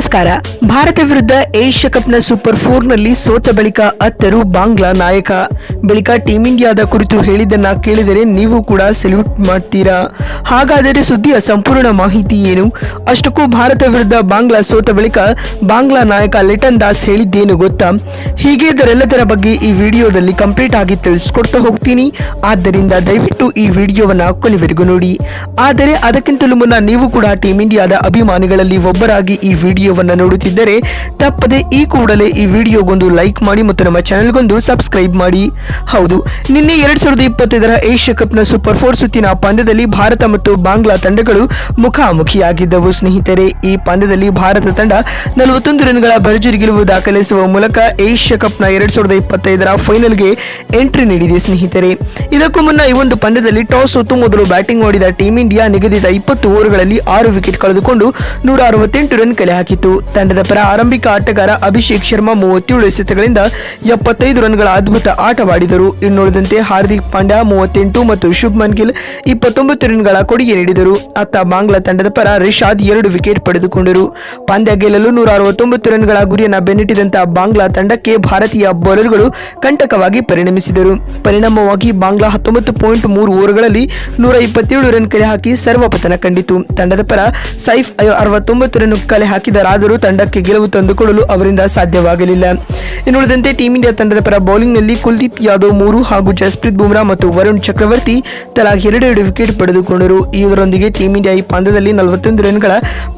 ನಮಸ್ಕಾರ. ಭಾರತ ವಿರುದ್ಧ Asia ಕಪ್ನ super ಫೋರ್ನಲ್ಲಿ ಸೋತ ಬಳಿಕ ಅತ್ತರು ಬಾಂಗ್ಲಾ ನಾಯಕ. ಬಳಿಕ ಟೀಂ ಇಂಡಿಯಾದ ಕುರಿತು ಹೇಳಿದ್ದನ್ನ ಕೇಳಿದರೆ ನೀವು ಕೂಡ ಸೆಲ್ಯೂಟ್ ಮಾಡ್ತೀರಾ? ಹಾಗಾದರೆ ಸುದ್ದಿಯ ಸಂಪೂರ್ಣ ಮಾಹಿತಿ ಏನು? ಅಷ್ಟಕ್ಕೂ ಭಾರತ ವಿರುದ್ಧ ಬಾಂಗ್ಲಾ ಸೋತ ಬಳಿಕ ಬಾಂಗ್ಲಾ ನಾಯಕ ಲಿಟನ್ ದಾಸ್ ಹೇಳಿದ್ದೇನು ಗೊತ್ತಾ? ಹೀಗೆ ಇದರೆಲ್ಲದರ ಬಗ್ಗೆ ಈ ವಿಡಿಯೋದಲ್ಲಿ ಕಂಪ್ಲೀಟ್ ಆಗಿ ತಿಳಿಸ್ಕೊಡ್ತಾ ಹೋಗ್ತೀನಿ. ಆದ್ದರಿಂದ ದಯವಿಟ್ಟು ಈ ವಿಡಿಯೋವನ್ನ ಕೊನೆವರೆಗೂ ನೋಡಿ. ಆದರೆ ಅದಕ್ಕಿಂತಲೂ ಮುನ್ನ ನೀವು ಕೂಡ ಟೀಂ ಇಂಡಿಯಾದ ಅಭಿಮಾನಿಗಳಲ್ಲಿ ಒಬ್ಬರಾಗಿ ಈ ವಿಡಿಯೋವನ್ನ ನೋಡುತ್ತಿದ್ದರೆ ತಪ್ಪದೆ ಈ ಕೂಡಲೇ ಈ ವಿಡಿಯೋಗೊಂದು ಲೈಕ್ ಮಾಡಿ ಮತ್ತು ನಮ್ಮ ಚಾನೆಲ್ಗೊಂದು ಸಬ್ಸ್ಕ್ರೈಬ್ ಮಾಡಿ. ಹೌದು, ನಿನ್ನೆ ಎರಡ್ ಸಾವಿರದ ಇಪ್ಪತ್ತೈದರ ಏಷ್ಯಾ ಕಪ್ನ ಸೂಪರ್ ಫೋರ್ ಸುತ್ತಿನ ಪಂದ್ಯದಲ್ಲಿ ಭಾರತ ಮತ್ತು ಬಾಂಗ್ಲಾ ತಂಡಗಳು ಮುಖಾಮುಖಿಯಾಗಿದ್ದವು. ಸ್ನೇಹಿತರೆ, ಈ ಪಂದ್ಯದಲ್ಲಿ ಭಾರತ ತಂಡ ನಲವತ್ತೊಂದು ರನ್ಗಳ ಭರ್ಜರಿ ಗೆಲುವು ದಾಖಲಿಸುವ ಮೂಲಕ ಏಷ್ಯಾ ಕಪ್ನ ಎರಡ್ ಸಾವಿರದ ಇಪ್ಪತ್ತೈದರ ಫೈನಲ್ಗೆ ಎಂಟ್ರಿ ನೀಡಿದೆ. ಸ್ನೇಹಿತರೆ, ಇದಕ್ಕೂ ಮುನ್ನ ಈ ಒಂದು ಪಂದ್ಯದಲ್ಲಿ ಟಾಸ್ ಸೋತು ಮೊದಲು ಬ್ಯಾಟಿಂಗ್ ಮಾಡಿದ ಟೀಂ ಇಂಡಿಯಾ ನಿಗದಿತ ಇಪ್ಪತ್ತು ಓವರ್ಗಳಲ್ಲಿ ಆರು ವಿಕೆಟ್ ಕಳೆದುಕೊಂಡು ನೂರ ಅರವತ್ತೆಂಟು ರನ್ ಕಲೆ ತಂಡದ ಪರ ಆರಂಭಿಕ ಆಟಗಾರ ಅಭಿಷೇಕ್ ಶರ್ಮಾ ಮೂವತ್ತೇಳು ಎಸೆತಗಳಿಂದ ಎಪ್ಪತ್ತೈದು ರನ್ಗಳ ಅದ್ಭುತ ಆಟವಾಡಿದರು. ಇನ್ನುಳಿದಂತೆ ಹಾರ್ದಿಕ್ ಪಾಂಡ್ಯ ಮೂವತ್ತೆಂಟು ಮತ್ತು ಶುಭ್ಮನ್ ಗಿಲ್ ಇಪ್ಪತ್ತೊಂಬತ್ತು ರನ್ಗಳ ಕೊಡುಗೆ ನೀಡಿದರು. ಅತ್ತ ಬಾಂಗ್ಲಾ ತಂಡದ ಪರ ರಿಷಾದ್ ಎರಡು ವಿಕೆಟ್ ಪಡೆದುಕೊಂಡರು. ಪಂದ್ಯ ಗೆಲ್ಲಲು ನೂರ ಅರವತ್ತೊಂಬತ್ತು ರನ್ಗಳ ಗುರಿಯನ್ನು ಬೆನ್ನಿಟ್ಟಿದಂತಹ ಬಾಂಗ್ಲಾ ತಂಡಕ್ಕೆ ಭಾರತೀಯ ಬೌಲರ್ಗಳು ಕಂಟಕವಾಗಿ ಪರಿಣಮಿಸಿದರು. ಪರಿಣಾಮವಾಗಿ ಬಾಂಗ್ಲಾ ಹತ್ತೊಂಬತ್ತು ಪಾಯಿಂಟ್ ಮೂರು ಓವರ್ಗಳಲ್ಲಿ ನೂರ ಇಪ್ಪತ್ತೇಳು ರನ್ ಕಲೆ ಹಾಕಿ ಸರ್ವಪತನ ಕಂಡಿತು. ತಂಡದ ಪರ ಸೈಫ್ ಅರವತ್ತೊಂಬತ್ತು ರನ್ ಕಲೆ ಹಾಕಿದರಾದರೂ ತಂಡಕ್ಕೆ ಗೆಲುವು ತಂದುಕೊಳ್ಳಲು ಅವರಿಂದ ಸಾಧ್ಯವಾಗಲಿಲ್ಲ. ಇನ್ನುಳಿದಂತೆ ಟೀಂ ಇಂಡಿಯಾ ತಂಡದ ಪರ ಬೌಲಿಂಗ್ನಲ್ಲಿ ಕುಲ್ದೀಪ್ ಯಾದವ್ ಮೂರು ಹಾಗೂ ಜಸ್ಪ್ರೀತ್ ಬುಮ್ರಾ ಮತ್ತು ವರುಣ್ ಚಕ್ರವರ್ತಿ ತಲಾ ಎರಡೆರಡು ವಿಕೆಟ್ ಪಡೆದುಕೊಂಡರು. ಇದರೊಂದಿಗೆ ಟೀಂ ಇಂಡಿಯಾ ಈ ಪಂದ್ಯದಲ್ಲಿ ನಲವತ್ತೊಂದು ರನ್ಗಳ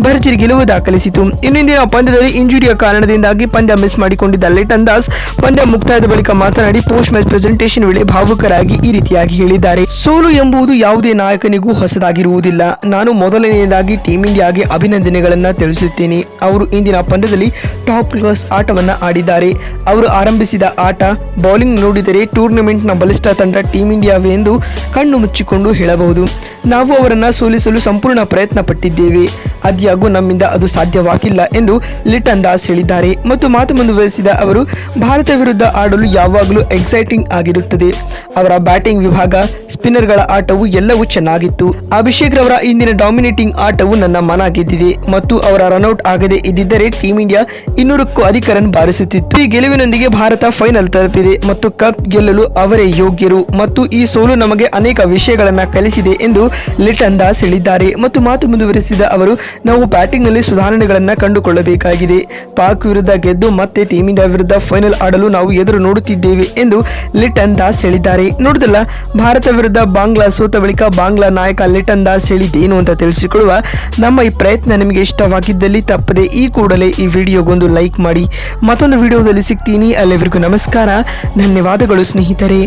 ಭರ್ಜರಿ ಗೆಲುವು ದಾಖಲಿಸಿತು. ಇನ್ನೊಂದಿನ ಪಂದ್ಯದಲ್ಲಿ ಇಂಜುರಿಯ ಕಾರಣದಿಂದಾಗಿ ಪಂದ್ಯ ಮಿಸ್ ಮಾಡಿಕೊಂಡಿದ್ದ ಲಿಟನ್ ದಾಸ್ ಪಂದ್ಯ ಮುಕ್ತಾಯದ ಬಳಿಕ ಮಾತನಾಡಿ ಪೋಸ್ಟ್ ಮ್ಯಾಚ್ ಪ್ರೆಸೆಂಟೇಷನ್ ವೇಳೆ ಭಾವುಕರಾಗಿ ಈ ರೀತಿಯಾಗಿ ಹೇಳಿದ್ದಾರೆ. ಸೋಲು ಎಂಬುದು ಯಾವುದೇ ನಾಯಕನಿಗೂ ಹೊಸದಾಗಿರುವುದಿಲ್ಲ. ನಾನು ಮೊದಲನೆಯದಾಗಿ ಟೀಂ ಇಂಡಿಯಾಗೆ ಅಭಿನಂದನೆಗಳನ್ನು ತಿಳಿಸುತ್ತೇನೆ. ಅವರು ಇಂದಿನ ಪಂದ್ಯದಲ್ಲಿ ಟಾಪ್ ಕ್ಲಾಸ್ ಆಟವನ್ನು ಆಡಿದ್ದಾರೆ. ಅವರು ಆರಂಭಿಸಿದ ಆಟ ಬೌಲಿಂಗ್ ನೋಡಿದರೆ ಟೂರ್ನಮೆಂಟ್ನ ಬಲಿಷ್ಠ ತಂಡ ಟೀಮ್ ಇಂಡಿಯಾವೇ ಎಂದು ಕಣ್ಣು ಮುಚ್ಚಿಕೊಂಡು ಹೇಳಬಹುದು. ನಾವು ಅವರನ್ನು ಸೋಲಿಸಲು ಸಂಪೂರ್ಣ ಪ್ರಯತ್ನ ಪಟ್ಟಿದ್ದೇವೆ ಆದ್ಯಾಗೂ ನಮ್ಮಿಂದ ಅದು ಸಾಧ್ಯವಾಗಿಲ್ಲ ಎಂದು ಲಿಟನ್ ದಾಸ್ ಹೇಳಿದ್ದಾರೆ. ಮತ್ತು ಮಾತು ಮುಂದುವರೆಸಿದ ಅವರು, ಭಾರತ ವಿರುದ್ಧ ಆಡಲು ಯಾವಾಗಲೂ ಎಕ್ಸೈಟಿಂಗ್ ಆಗಿರುತ್ತದೆ. ಅವರ ಬ್ಯಾಟಿಂಗ್ ವಿಭಾಗ ಸ್ಪಿನ್ನರ್ಗಳ ಆಟವು ಎಲ್ಲವೂ ಚೆನ್ನಾಗಿತ್ತು. ಅಭಿಷೇಕ್ ರವರ ಇಂದಿನ ಡಾಮಿನೇಟಿಂಗ್ ಆಟವು ನನ್ನ ಮನ ಗೆದ್ದಿದೆ. ಮತ್ತು ಅವರ ರನ್ಔಟ್ ಆಗದೆ ಇದ್ದಿದ್ದರೆ ಟೀಂ ಇಂಡಿಯಾ ಇನ್ನೂರಕ್ಕೂ ಅಧಿಕ ರನ್ ಬಾರಿಸುತ್ತಿತ್ತು. ಈ ಗೆಲುವಿನೊಂದಿಗೆ ಭಾರತ ಫೈನಲ್ ತಲುಪಿದೆ ಮತ್ತು ಕಪ್ ಗೆಲ್ಲಲು ಅವರೇ ಯೋಗ್ಯರು. ಮತ್ತು ಈ ಸೋಲು ನಮಗೆ ಅನೇಕ ವಿಷಯಗಳನ್ನು ಕಲಿಸಿದೆ ಎಂದು ಲಿಟನ್ ದಾಸ್ ಹೇಳಿದ್ದಾರೆ. ಮತ್ತು ಮಾತು ಮುಂದುವರಿಸಿದ ಅವರು ನಾವು ಬ್ಯಾಟಿಂಗ್ನಲ್ಲಿ ಸುಧಾರಣೆಗಳನ್ನ ಕಂಡುಕೊಳ್ಳಬೇಕಾಗಿದೆ. ಪಾಕ್ ವಿರುದ್ಧ ಗೆದ್ದು ಮತ್ತೆ ಟೀಮ್ ಇಂಡಿಯಾ ವಿರುದ್ಧ ಫೈನಲ್ ಆಡಲು ನಾವು ಎದುರು ನೋಡುತ್ತಿದ್ದೇವೆ ಎಂದು ಲಿಟನ್ ದಾಸ್ ಹೇಳಿದ್ದಾರೆ. ನೋಡಿದಲ್ಲ, ಭಾರತ ವಿರುದ್ಧ ಬಾಂಗ್ಲಾ ಸೋತ ಬಳಿಕ ಬಾಂಗ್ಲಾ ನಾಯಕ ಲಿಟನ್ ದಾಸ್ ಹೇಳಿದ್ದೇನು ಅಂತ ತಿಳಿಸಿಕೊಳ್ಳುವ ನಮ್ಮ ಈ ಪ್ರಯತ್ನ ನಿಮಗೆ ಇಷ್ಟವಾಗಿದ್ದಲ್ಲಿ ತಪ್ಪದೆ ಈ ಕೂಡಲೇ ಈ ವಿಡಿಯೋಗೊಂದು ಲೈಕ್ ಮಾಡಿ. ಮತ್ತೊಂದು ವಿಡಿಯೋದಲ್ಲಿ ಸಿಗ್ತೀನಿ. ಅಲ್ಲಿವರೆಗೂ ನಮಸ್ಕಾರ. ಧನ್ಯವಾದಗಳು ಸ್ನೇಹಿತರೆ.